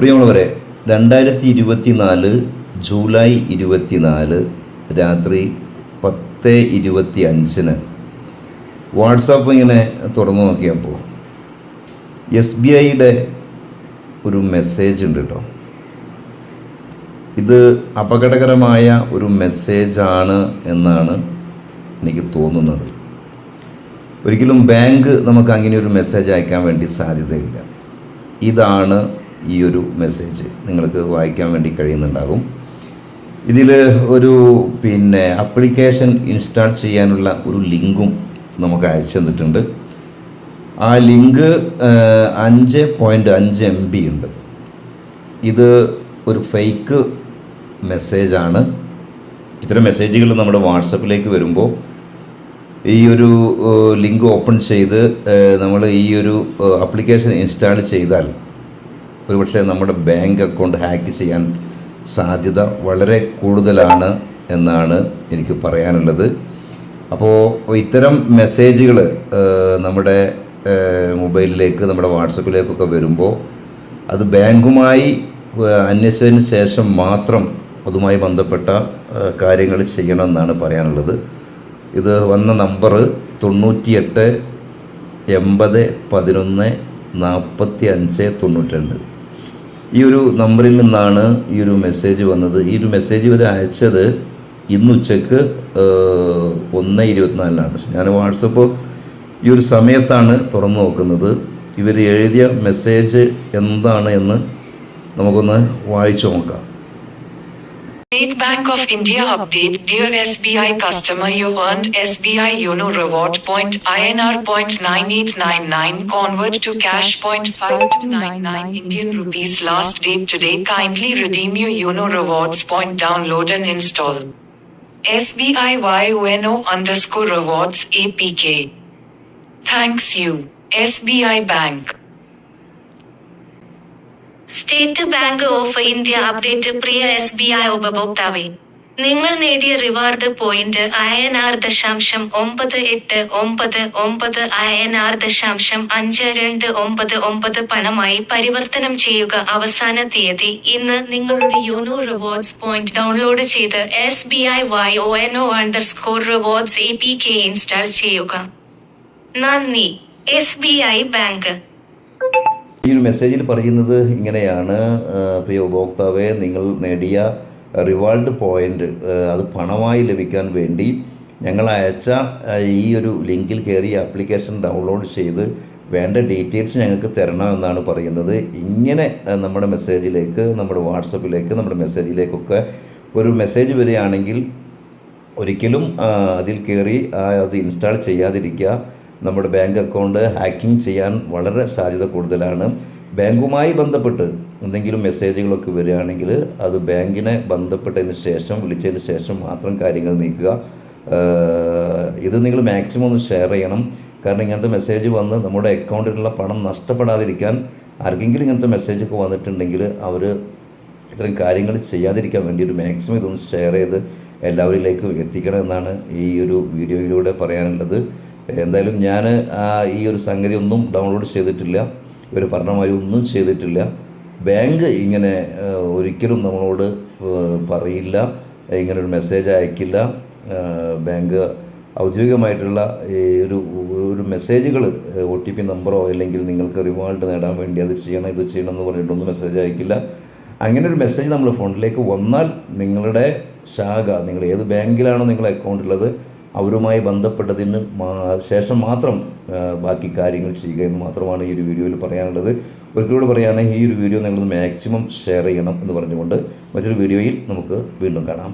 പ്രിയമുള്ളവരെ രണ്ടായിരത്തി ഇരുപത്തി നാല് ജൂലൈ ഇരുപത്തി നാല് രാത്രി പത്ത് ഇരുപത്തി അഞ്ചിന് വാട്സാപ്പ് ഇങ്ങനെ തുറന്നു നോക്കിയപ്പോൾ എസ് ബി ഐയുടെ ഒരു മെസ്സേജ് ഉണ്ട് കേട്ടോ. ഇത് അപകടകരമായ ഒരു മെസ്സേജാണ് എന്നാണ് എനിക്ക് തോന്നുന്നത്. ഒരിക്കലും ബാങ്ക് നമുക്ക് അങ്ങനെ ഒരു മെസ്സേജ് അയക്കാൻ വേണ്ടി സാധ്യതയില്ല. ഇതാണ് ഈ ഒരു മെസ്സേജ് നിങ്ങൾക്ക് വായിക്കാൻ വേണ്ടി കഴിയുന്നുണ്ടാകും. ഇതിൽ ഒരു പിന്നെ അപ്ലിക്കേഷൻ ഇൻസ്റ്റാൾ ചെയ്യാനുള്ള ഒരു ലിങ്കും നമുക്ക് അയച്ചു തന്നിട്ടുണ്ട്. ആ ലിങ്ക് അഞ്ച് പോയിന്റ് അഞ്ച് എം ബി ഉണ്ട്. ഇത് ഒരു ഫേക്ക് മെസ്സേജാണ് ഇത്തരം മെസ്സേജുകൾ നമ്മുടെ വാട്സപ്പിലേക്ക് വരുമ്പോൾ ഈ ഒരു ലിങ്ക് ഓപ്പൺ ചെയ്ത് നമ്മൾ ഈ ഒരു ആപ്ലിക്കേഷൻ ഇൻസ്റ്റാൾ ചെയ്താൽ ഒരുപക്ഷെ നമ്മുടെ ബാങ്ക് അക്കൗണ്ട് ഹാക്ക് ചെയ്യാൻ സാധ്യത വളരെ കൂടുതലാണ് എന്നാണ് എനിക്ക് പറയാനുള്ളത്. അപ്പോൾ ഇത്തരം മെസ്സേജുകൾ നമ്മുടെ മൊബൈലിലേക്ക് നമ്മുടെ വാട്സപ്പിലേക്കൊക്കെ വരുമ്പോൾ അത് ബാങ്കുമായി അന്വേഷിച്ചതിന് ശേഷം മാത്രം അതുമായി ബന്ധപ്പെട്ട കാര്യങ്ങൾ ചെയ്യണമെന്നാണ് പറയാനുള്ളത്. ഇത് വന്ന നമ്പർ തൊണ്ണൂറ്റിയെട്ട് എൺപത് പതിനൊന്ന് നാൽപ്പത്തി അഞ്ച് തൊണ്ണൂറ്റി രണ്ട് ഈ ഒരു നമ്പറിൽ നിന്നാണ് ഈ ഒരു മെസ്സേജ് വന്നത്. ഈ ഒരു മെസ്സേജ് ഇവർ അയച്ചത് ഇന്ന് ഉച്ചയ്ക്ക് ഒന്ന് ഇരുപത്തിനാലിനാണ്. ഞാൻ വാട്സപ്പ് ഈ ഒരു സമയത്താണ് തുറന്നു നോക്കുന്നത്. ഇവർ എഴുതിയ മെസ്സേജ് എന്താണ് എന്ന് നമുക്കൊന്ന് വായിച്ചു നോക്കാം. State Bank of India update Dear SBI customer you earned SBI Yono reward point INR point 9899 convert to cash point 5299 Indian rupees last date today kindly redeem your Yono rewards point download and install. SBI YONO underscore rewards APK. Thanks you. SBI Bank. State bank of India update Priya S B I ഉപഭോക്താവേ. നിങ്ങൾ നേടിയ reward point I N R ദശാംശം ഒമ്പത് എട്ട് ഒമ്പത് ഒമ്പത് I N R ദശാംശം അഞ്ച് രണ്ട് ഒമ്പത് ഒമ്പത് പണമായി പരിവർത്തനം ചെയ്യുക അവസാന തീയതി. ഇന്ന് നിങ്ങളുടെ യോനോ റിവാർഡ്സ് പോയിന്റ് ഡൗൺലോഡ് ചെയ്ത് S B I Y O N O underscore rewards A P K install ചെയ്യുക. നന്ദി. എസ് ബി ഐ ബാങ്ക് ഈ ഒരു മെസ്സേജിൽ പറയുന്നത് ഇങ്ങനെയാണ്. പ്രിയ ഉപഭോക്താവെ നിങ്ങൾ നേടിയ റിവാർഡ് പോയിന്റ് അത് പണമായി ലഭിക്കാൻ വേണ്ടി ഞങ്ങൾ അയച്ച ഈ ഒരു ലിങ്കിൽ കയറി ആപ്ലിക്കേഷൻ ഡൗൺലോഡ് ചെയ്ത് വേണ്ട ഡീറ്റെയിൽസ് ഞങ്ങൾക്ക് തരണമെന്നാണ് പറയുന്നത്. ഇങ്ങനെ നമ്മുടെ മെസ്സേജിലേക്ക് നമ്മുടെ വാട്സപ്പിലേക്ക് നമ്മുടെ മെസ്സേജിലേക്കൊക്കെ ഒരു മെസ്സേജ് വരികയാണെങ്കിൽ ഒരിക്കലും അതിൽ കയറി അത് ഇൻസ്റ്റാൾ ചെയ്യാതിരിക്കുക. നമ്മുടെ ബാങ്ക് അക്കൗണ്ട് ഹാക്കിംഗ് ചെയ്യാൻ വളരെ സാധ്യത കൂടുതലാണ്. ബാങ്കുമായി ബന്ധപ്പെട്ട് എന്തെങ്കിലും മെസ്സേജുകളൊക്കെ വരികയാണെങ്കിൽ അത് ബാങ്കിനെ ബന്ധപ്പെട്ടതിന് ശേഷം വിളിച്ചതിന് ശേഷം മാത്രം കാര്യങ്ങൾ നീക്കുക. ഇത് നിങ്ങൾ മാക്സിമം ഒന്ന് ഷെയർ ചെയ്യണം. കാരണം ഇങ്ങനത്തെ മെസ്സേജ് വന്ന് നമ്മുടെ അക്കൗണ്ടിലുള്ള പണം നഷ്ടപ്പെടാതിരിക്കാൻ ആർക്കെങ്കിലും ഇങ്ങനത്തെ മെസ്സേജൊക്കെ വന്നിട്ടുണ്ടെങ്കിൽ അവർ ഇത്തരം കാര്യങ്ങൾ ചെയ്യാതിരിക്കാൻ വേണ്ടി ഒരു മാക്സിമം ഇതൊന്ന് ഷെയർ ചെയ്ത് എല്ലാവരിലേക്കും എത്തിക്കണം എന്നാണ് ഈ ഒരു വീഡിയോയിലൂടെ പറയാനുള്ളത്. എന്തായാലും ഞാൻ ഈ ഒരു സംഗതി ഒന്നും ഡൗൺലോഡ് ചെയ്തിട്ടില്ല. ഇവർ പറഞ്ഞ മാതിരി ഒന്നും ചെയ്തിട്ടില്ല. ബാങ്ക് ഇങ്ങനെ ഒരിക്കലും നമ്മളോട് പറയില്ല. ഇങ്ങനെ ഒരു മെസ്സേജ് അയക്കില്ല. ബാങ്ക് ഔദ്യോഗികമായിട്ടുള്ള ഈ ഒരു ഒരു മെസ്സേജുകൾ ഒ ടി പി നമ്പറോ അല്ലെങ്കിൽ നിങ്ങൾക്ക് റിവാർഡ് നേടാൻ വേണ്ടി അത് ചെയ്യണം ഇത് ചെയ്യണം എന്ന് പറഞ്ഞിട്ടൊന്നും മെസ്സേജ് അയക്കില്ല. അങ്ങനെ ഒരു മെസ്സേജ് നമ്മൾ ഫോണിലേക്ക് വന്നാൽ നിങ്ങളുടെ ശാഖ നിങ്ങൾ ഏത് ബാങ്കിലാണോ നിങ്ങളുടെ അക്കൗണ്ട് ഉള്ളത് അവരുമായി ബന്ധപ്പെട്ടതിന് ശേഷം മാത്രം ബാക്കി കാര്യങ്ങൾ ചെയ്യുക എന്ന് മാത്രമാണ് ഈ ഒരു വീഡിയോയിൽ പറയാനുള്ളത്. ഒരിക്കലൂടെ പറയുകയാണെങ്കിൽ ഈ ഒരു വീഡിയോ നിങ്ങൾ മാക്സിമം ഷെയർ ചെയ്യണം എന്ന് പറഞ്ഞുകൊണ്ട് മറ്റൊരു വീഡിയോയിൽ നമുക്ക് വീണ്ടും കാണാം.